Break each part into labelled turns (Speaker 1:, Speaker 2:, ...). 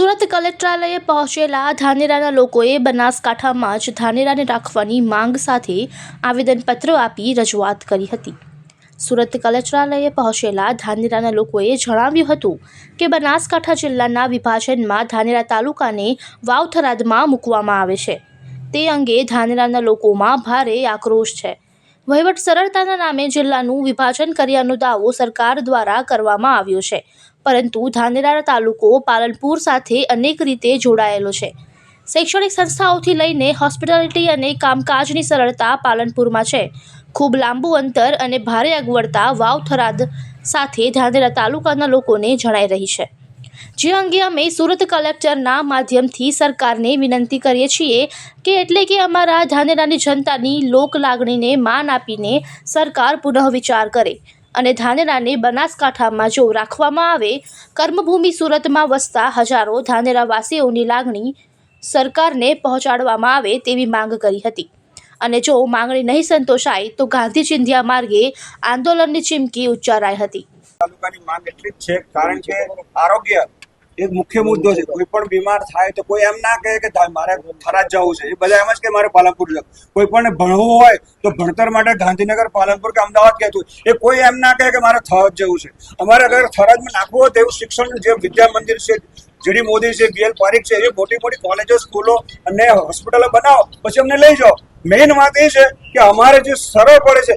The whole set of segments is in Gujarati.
Speaker 1: સુરત કલેક્ટરાલયે પહોંચેલા ધાનેરાના લોકોએ બનાસકાંઠામાં જ ધાનેરાને રાખવાની માંગ સાથે આવેદનપત્ર આપી રજૂઆત કરી હતી. સુરત કલેક્ટરાલયે પહોંચેલા ધાનેરાના લોકોએ જણાવ્યું હતું કે બનાસકાંઠા જિલ્લાના વિભાજનમાં ધાનેરા તાલુકાને વાવથરાદમાં મૂકવામાં આવે છે. તે અંગે ધાનેરાના લોકોમાં ભારે આક્રોશ છે. વહીવટ સરળતાના નામે જિલ્લાનું વિભાજન કર્યાનો દાવો સરકાર દ્વારા કરવામાં આવ્યો છે. પરંતુ ધાનેરા તાલુકો પાલનપુર સાથે અનેક રીતે જોડાયેલો છે. શૈક્ષણિક સંસ્થાઓથી લઈને હોસ્પિટાલિટી અને કામકાજની સરળતા પાલનપુરમાં છે. ખૂબ લાંબુ અંતર અને ભારે અગવડતા વાવ થરાદ સાથે ધાનેરા તાલુકાના લોકોને જણાઈ રહી છે. જે અંગે અમે સુરત કલેક્ટરના માધ્યમથી સરકારને વિનંતી કરીએ છીએ કે એટલે કે અમારા ધાનેરાની જનતાની લોક લાગણીને માન આપીને સરકાર પુનઃવિચાર કરે અને ધાનેરાને બનાસકાંઠામાં જો રાખવામાં આવે, કર્મભૂમિ સુરતમાં વસતા હજારો ધાનેરાવાસીઓની લાગણી સરકારને પહોંચાડવામાં આવે તેવી માંગ કરી હતી. અને જો માંગણી નહીં સંતોષાય, તો ગાંધી ચિંધ્યા માર્ગે આંદોલનની ચીમકી ઉચ્ચારાઈ હતી.
Speaker 2: તાલુકાની માંગ એટલી જ છે, કારણ કે આરોગ્ય એક મુખ્ય મુદ્દો છે. કોઈ પણ બીમાર થાય તો કોઈ એમ ના કહે કે મારે થરાદ જવું છે. એ બધા એમ જ કે મારે પાલનપુર જવું કોઈ પણ ભણવું હોય તો ભણતર માટે ગાંધીનગર, પાલનપુર કે અમદાવાદ કહેતું એ કોઈ એમ ના કહે કે મારે થરાદ જવું છે. અમારે અગર થરાદમાં નાખવું હોય તો એવું શિક્ષણ જે વિદ્યા મંદિર છે, જીડી મોદી છે બીએલ પારીખ છે, એવી મોટી મોટી કોલેજો, સ્કૂલો અને હોસ્પિટલો બનાવો, પછી અમને લઈ જાઓ. મેઇન વાત એ છે કે અમારે જે સરળ પડે છે,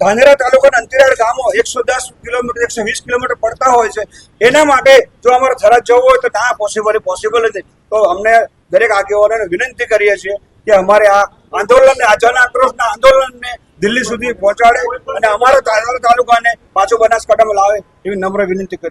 Speaker 2: ધાનેરા તાલુકાના અંતરિયાળ ગામો એકસો દસ કિલોમીટર, એકસો વીસ કિલોમીટર પડતા હોય છે. એના માટે જો અમારે થરાદ જવું હોય તો ના પોસિબલ પોસિબલ નથી તો અમને દરેક આગેવાનોને વિનંતી કરીએ છીએ કે અમારે આ આંદોલનને, આ જન આક્રોશના આંદોલનને દિલ્હી સુધી પહોંચાડે અને અમારા તાલુકાને પાછું બનાસકાંઠામાં લાવે એવી નમ્ર વિનંતી કરી